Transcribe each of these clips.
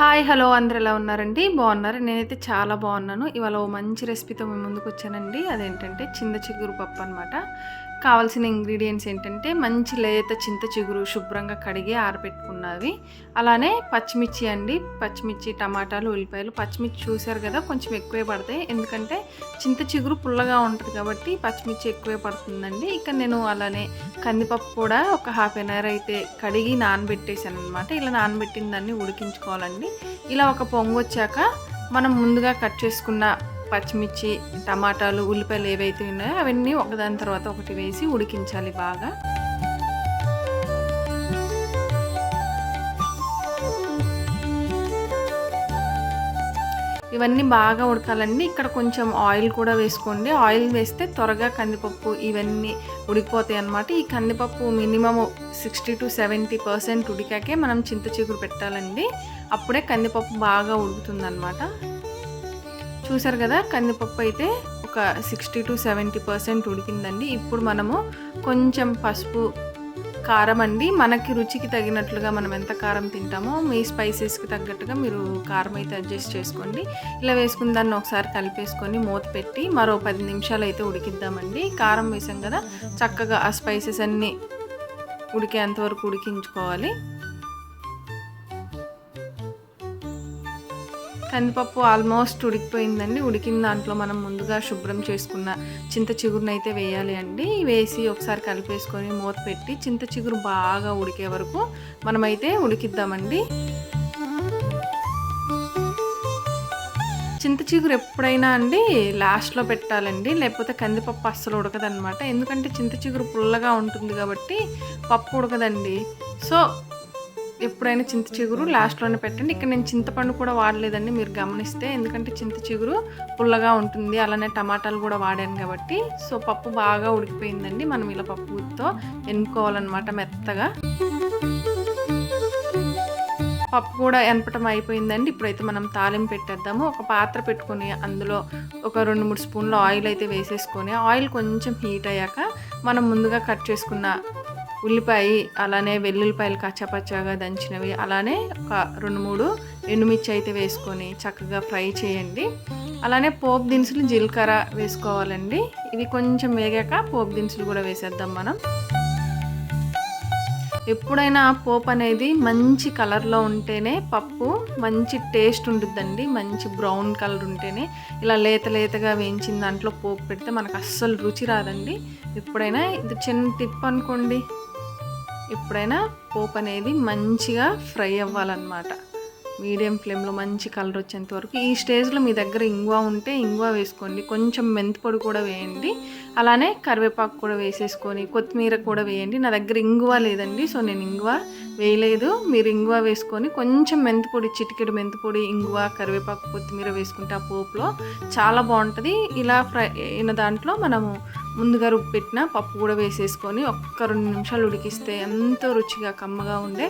Hi hello అందరు ఎలా ఉన్నారండి? బాగున్నారు? నేనైతే చాలా బాగున్నాను. ఇవాళ ఓ మంచి రెసిపీతో మేము ముందుకు వచ్చానండి. అదేంటంటే చింత చిగురు పప్పు అనమాట కావాల్సిన ఇంగ్రీడియంట్స్ ఏంటంటే మంచి లేత చింత చిగురు శుభ్రంగా కడిగి ఆరబెట్టుకున్నవి. అలానే పచ్చిమిర్చి అండి పచ్చిమిర్చి టమాటాలు ఉల్లిపాయలు. పచ్చిమిర్చి చూసారు కదా కొంచెం ఎక్కువే పడతాయి. ఎందుకంటే చింత చిగురు పుల్లగా ఉంటుంది కాబట్టి పచ్చిమిర్చి ఎక్కువే పడుతుందండి. ఇక నేను అలానే కందిపప్పు కూడా ఒక హాఫ్ అన్ అవర్ అయితే కడిగి నానబెట్టేశాను అనమాట ఇలా నానబెట్టిన దాన్ని ఉడికించుకోవాలండి. ఇలా ఒక పొంగు వచ్చాక మనం ముందుగా కట్ చేసుకున్న పచ్చిమిర్చి టమాటాలు ఉల్లిపాయలు ఏవైతే ఉన్నాయో అవన్నీ ఒకదాని తర్వాత ఒకటి వేసి ఉడికించాలి బాగా. ఇవన్నీ బాగా ఉడకాలండి. ఇక్కడ కొంచెం ఆయిల్ కూడా వేసుకోండి. ఆయిల్ వేస్తే త్వరగా కందిపప్పు ఇవన్నీ ఉడికిపోతాయి అన్నమాట ఈ కందిపప్పు minimum sixty two seventy percent ఉడికాకే మనం చింత చిగురు పెట్టాలండి. అప్పుడే కందిపప్పు బాగా ఉడుకుతుంది అనమాట చూసారు కదా కందిపప్పు అయితే ఒక సిక్స్టీ టు సెవెంటీ పర్సెంట్ ఉడికిందండి. ఇప్పుడు మనము కొంచెం పసుపు కారం అండి. మనకి రుచికి తగినట్లుగా మనం ఎంత కారం తింటామో మీ స్పైసెస్కి తగ్గట్టుగా మీరు కారం అయితే అడ్జస్ట్ చేసుకోండి. ఇలా వేసుకున్న దాన్ని ఒకసారి కలిపేసుకొని మూత పెట్టి మరో పది నిమిషాలు అయితే ఉడికిద్దామండి. కారం వేసాం కదా చక్కగా ఆ స్పైసెస్ అన్నీ ఉడికేంతవరకు ఉడికించుకోవాలి. కందిపప్పు ఆల్మోస్ట్ ఉడికిపోయిందండి. ఉడికిన దాంట్లో మనం ముందుగా శుభ్రం చేసుకున్న చింత చిగురుని అయితే వేయాలి అండి. వేసి ఒకసారి కలిపేసుకొని మూత పెట్టి చింత చిగురు బాగా ఉడికే వరకు మనమైతే ఉడికిద్దామండి. చింత చిగురు ఎప్పుడైనా అండి లాస్ట్లో పెట్టాలండి. లేకపోతే కందిపప్పు అస్సలు ఉడకదనమాట ఎందుకంటే చింత చిగురు పుల్లగా ఉంటుంది కాబట్టి పప్పు ఉడకదండి. సో ఎప్పుడైనా చింత చిగురు లాస్ట్లోనే పెట్టండి. ఇక్కడ నేను చింతపండు కూడా వాడలేదండి మీరు గమనిస్తే. ఎందుకంటే చింత చిగురు పుల్లగా ఉంటుంది. అలానే టమాటాలు కూడా వాడాను కాబట్టి. సో పప్పు బాగా ఉడికిపోయిందండి. మనం ఇలా పప్పుతో ఎన్నుకోవాలన్నమాట మెత్తగా. పప్పు కూడా ఎనపటం అయిపోయిందండి. ఇప్పుడైతే మనం తాలింపు పెట్టేద్దాము. ఒక పాత్ర పెట్టుకొని అందులో ఒక రెండు మూడు స్పూన్ల ఆయిల్ అయితే వేసేసుకొని ఆయిల్ కొంచెం హీట్ అయ్యాక మనం ముందుగా కట్ చేసుకున్న ఉల్లిపాయ అలానే వెల్లుల్లిపాయలు కచ్చాపచ్చాగా దంచినవి అలానే ఒక రెండు మూడు ఎండుమిర్చి అయితే వేసుకొని చక్కగా ఫ్రై చేయండి. అలానే పోపు దినుసులు జీలకర్ర వేసుకోవాలండి. ఇవి కొంచెం వేగాక పోపు దినుసులు కూడా వేసేద్దాం మనం. ఎప్పుడైనా పోపు అనేది మంచి కలర్లో ఉంటేనే పప్పు మంచి టేస్ట్ ఉంటుందండి మంచి బ్రౌన్ కలర్ ఉంటేనే. ఇలా లేత లేతగా వేయించిన దాంట్లో పోపు పెడితే మనకు అస్సలు రుచి రాదండి. ఎప్పుడైనా ఇది చిన్న టిప్ అనుకోండి. ఎప్పుడైనా పోపు అనేది మంచిగా ఫ్రై అవ్వాలన్నమాట. మీడియం ఫ్లేమ్లో మంచి కలర్ వచ్చేంత వరకు ఈ స్టేజ్లో మీ దగ్గర ఇంగువ ఉంటే ఇంగువ వేసుకోండి. కొంచెం మెంతిపొడి కూడా వేయండి. అలానే కరివేపాకు కూడా వేసేసుకొని కొత్తిమీర కూడా వేయండి. నా దగ్గర ఇంగువ లేదండి సో నేను ఇంగువ వేయలేదు. మీరు ఇంగువ వేసుకొని కొంచెం మెంతిపొడి చిటికెడు మెంతిపొడి ఇంగువ కరివేపాకు కొత్తిమీర వేసుకుంటే ఆ పోపులో చాలా బాగుంటుంది. ఇలా ఫ్రై అయిన దాంట్లో మనము ముందుగా రుబ్బెట్టిన పప్పు కూడా వేసేసుకొని ఒక్క రెండు నిమిషాలు ఉడికిస్తే ఎంతో రుచిగా కమ్మగా ఉండే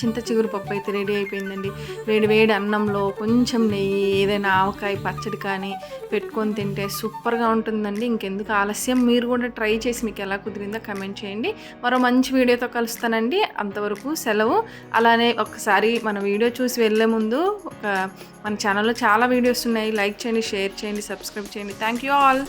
చింత చిగురు పప్పు అయితే రెడీ అయిపోయిందండి. వేడి వేడి అన్నంలో కొంచెం నెయ్యి ఏదైనా ఆవకాయ పచ్చడి కానీ పెట్టుకొని తింటే సూపర్గా ఉంటుందండి. ఇంకెందుకు ఆలస్యం? మీరు కూడా ట్రై చేసి మీకు ఎలా కుదిరిందో కమెంట్ చేయండి. మరో మంచి వీడియోతో కలుస్తానండి. అంతవరకు సెలవు. అలానే ఒకసారి మన వీడియో చూసి వెళ్ళే ముందు ఒక మన ఛానల్లో చాలా వీడియోస్ ఉన్నాయి. లైక్ చేయండి షేర్ చేయండి సబ్స్క్రైబ్ చేయండి. Thank you all.